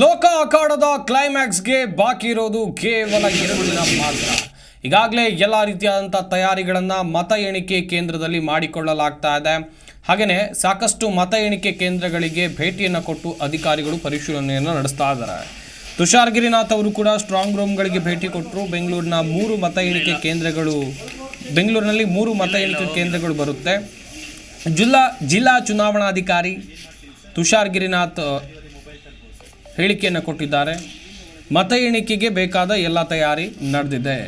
ಲೋಕ ಅಖಾಡದ ಕ್ಲೈಮ್ಯಾಕ್ಸ್ಗೆ ಬಾಕಿ ಇರೋದು ಕೇವಲ ಎರಡು ದಿನ ಮಾತ್ರ. ಈಗಾಗಲೇ ಎಲ್ಲ ರೀತಿಯಾದಂಥ ತಯಾರಿಗಳನ್ನು ಮತ ಎಣಿಕೆ ಕೇಂದ್ರದಲ್ಲಿ ಮಾಡಿಕೊಳ್ಳಲಾಗ್ತಾ ಇದೆ. ಹಾಗೆಯೇ ಸಾಕಷ್ಟು ಮತ ಎಣಿಕೆ ಕೇಂದ್ರಗಳಿಗೆ ಭೇಟಿಯನ್ನು ಕೊಟ್ಟು ಅಧಿಕಾರಿಗಳು ಪರಿಶೀಲನೆಯನ್ನು ನಡೆಸ್ತಾ ಇದ್ದಾರೆ. ತುಷಾರ್ ಗಿರಿನಾಥ್ ಅವರು ಕೂಡ ಸ್ಟ್ರಾಂಗ್ ರೂಮ್ಗಳಿಗೆ ಭೇಟಿ ಕೊಟ್ಟರು ಬೆಂಗಳೂರಿನ ಮೂರು ಮತ ಎಣಿಕೆ ಕೇಂದ್ರಗಳು, ಬೆಂಗಳೂರಿನಲ್ಲಿ ಮೂರು ಮತ ಎಣಿಕೆ ಕೇಂದ್ರಗಳು ಬರುತ್ತೆ. ಜಿಲ್ಲಾ ಜಿಲ್ಲಾ ಚುನಾವಣಾಧಿಕಾರಿ ತುಷಾರ್ ಗಿರಿನಾಥ್ ಹೇಳಿಕೆಯನ್ನು ಕೊಟ್ಟಿದ್ದಾರೆ. ಮತ ಎಣಿಕೆಗೆ ಬೇಕಾದ ಎಲ್ಲ ತಯಾರಿ ನಡೆದಿದೆ.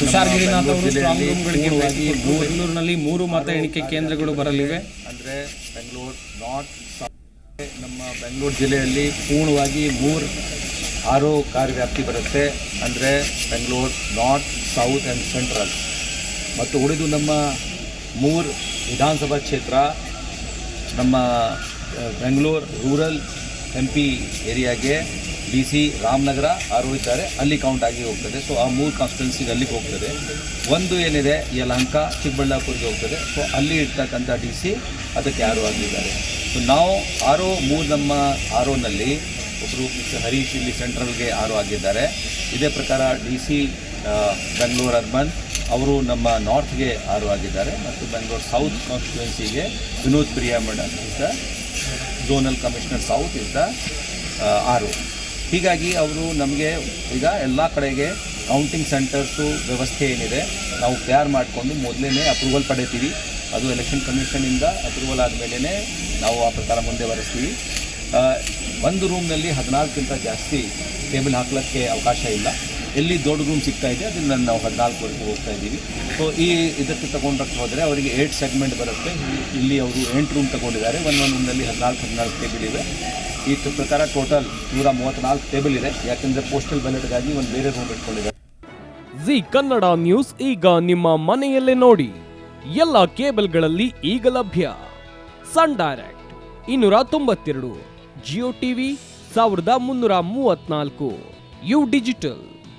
ತುಷಾರ್ ಗಿರಿನಾಥ್ ಅವರು ಸ್ಟ್ರಾಂಗ್ ರೂಮ್ಗಳಿಗೆ ಹೋಗಿ ಬೆಂಗಳೂರಿನಲ್ಲಿ ಮೂರು ಮತ ಎಣಿಕೆ ಕೇಂದ್ರಗಳು ಬರಲಿವೆ. ಅಂದರೆ ಬೆಂಗಳೂರು ನಾರ್ತ್ ನಮ್ಮ ಬೆಂಗಳೂರು ಜಿಲ್ಲೆಯಲ್ಲಿ ಪೂರ್ಣವಾಗಿ ಮೂರು ಆರು ಕಾರ್ಯವ್ಯಾಪ್ತಿ ಬರುತ್ತೆ. ಅಂದರೆ Bengaluru north south and central ಮತ್ತು ಉಳಿದು ನಮ್ಮ ಮೂರು ವಿಧಾನಸಭಾ ಕ್ಷೇತ್ರ ನಮ್ಮ ಬೆಂಗಳೂರು ರೂರಲ್ ಎಂ ಪಿ ಏರಿಯಾಗೆ ಡಿ ಸಿ ರಾಮನಗರ ಆರು ಇದ್ದಾರೆ. ಅಲ್ಲಿ ಕೌಂಟ್ ಆಗಿ ಹೋಗ್ತದೆ. ಸೊ ಆ ಮೂರು ಕಾನ್ಸ್ಟಿಟ್ಯೂನ್ಸಿಗೆ ಅಲ್ಲಿಗೆ ಹೋಗ್ತದೆ. ಒಂದು ಏನಿದೆ ಯಲಹಂಕ ಚಿಕ್ಕಬಳ್ಳಾಪುರಿಗೆ ಹೋಗ್ತದೆ. ಸೊ ಅಲ್ಲಿ ಇರ್ತಕ್ಕಂಥ ಡಿ ಸಿ ಅದಕ್ಕೆ ಆರು ಆಗಿದ್ದಾರೆ. ಸೊ ನಾವು ಆರೋ ಮೂರು ನಮ್ಮ ಆರೋನಲ್ಲಿ ಒಬ್ಬರು ಮಿಸ್ಟರ್ ಹರೀಶ್ ಇಲ್ಲಿ ಸೆಂಟ್ರಲ್ಗೆ ಆರು ಆಗಿದ್ದಾರೆ. ಇದೇ ಪ್ರಕಾರ ಡಿ ಸಿ ಬೆಂಗಳೂರು ಅರ್ಬನ್ ಅವರು ನಮ್ಮ ನಾರ್ತ್ಗೆ ಆರು ಆಗಿದ್ದಾರೆ ಮತ್ತು Bengaluru south ಕಾನ್ಸ್ಟಿಟ್ಯೂನ್ಸಿಗೆ Vinod Priya madam is zonal commissioner south is the RO. ಹೀಗಾಗಿ ಅವರು ನಮಗೆ ಈಗ ಎಲ್ಲ ಕಡೆಗೆ ಕೌಂಟಿಂಗ್ ಸೆಂಟರ್ಸು ವ್ಯವಸ್ಥೆ ಏನಿದೆ, ನಾವು ತಯಾರು ಮಾಡಿಕೊಂಡು ಮೊದಲೇ ಅಪ್ರೂವಲ್ ಪಡೀತೀವಿ. ಅದು ಎಲೆಕ್ಷನ್ ಕಮಿಷನಿಂದ ಅಪ್ರೂವಲ್ ಆದಮೇಲೆ ನಾವು ಆ ಪ್ರಕಾರ ಮುಂದೆ ಬರೆಸ್ತೀವಿ ಒಂದು ರೂಮ್ನಲ್ಲಿ ಹದಿನಾಲ್ಕಿಂತ ಜಾಸ್ತಿ ಟೇಬಲ್ ಹಾಕ್ಲಿಕ್ಕೆ ಅವಕಾಶ ಇಲ್ಲ. ಎಲ್ಲಿ ದೊಡ್ಡ ರೂಮ್ ಸಿಗ್ತಾ ಇದೆ, ಅದನ್ನು ನಾವು ಹದಿನಾಲ್ಕವರೆಗೂ ಹೋಗ್ತಾ ಇದ್ದೀವಿ. ಸೊ ಈ ಇದಕ್ಕೆ ತಗೊಂಡಕ್ಕೆ ಹೋದರೆ ಅವರಿಗೆ ಏಟ್ ಸೆಗ್ಮೆಂಟ್ ಬರುತ್ತೆ. ಇಲ್ಲಿ- ಅವರು ಎಂಟು ರೂಮ್ ತಗೊಂಡಿದ್ದಾರೆ. ಒಂದು ರೂಮ್ನಲ್ಲಿ ಹದಿನಾಲ್ಕು ಹದಿನಾಲ್ಕು ಟೇಬಲ್ ಇವೆ. ಈ ಪ್ರಕಾರ ಟೋಟಲ್ ನೂರ ಮೂವತ್ತ್ನಾಲ್ಕು ಟೇಬಲ್ ಇದೆ. ಯಾಕೆಂದರೆ ಪೋಸ್ಟಲ್ ಬ್ಯಾಲೆಟ್ಗಾಗಿ ಒಂದು ಬೇರೆ ರೂಮ್ ಇಟ್ಕೊಂಡಿದ್ದಾರೆ. ಜಿ ಕನ್ನಡ ನ್ಯೂಸ್ ಈಗ ನಿಮ್ಮ ಮನೆಯಲ್ಲೇ ನೋಡಿ. ಎಲ್ಲ ಕೇಬಲ್ಗಳಲ್ಲಿ ಈಗ ಲಭ್ಯ. ಸನ್ ಡೈರೆಕ್ಟ್ ಇನ್ನೂರ ತೊಂಬತ್ತೆರಡು, ಜಿಯೋ ಟಿವಿ ಸಾವಿರದ ಮುನ್ನೂರ ಮೂವತ್ತ್ನಾಲ್ಕು ಯು ಡಿಜಿಟಲ್.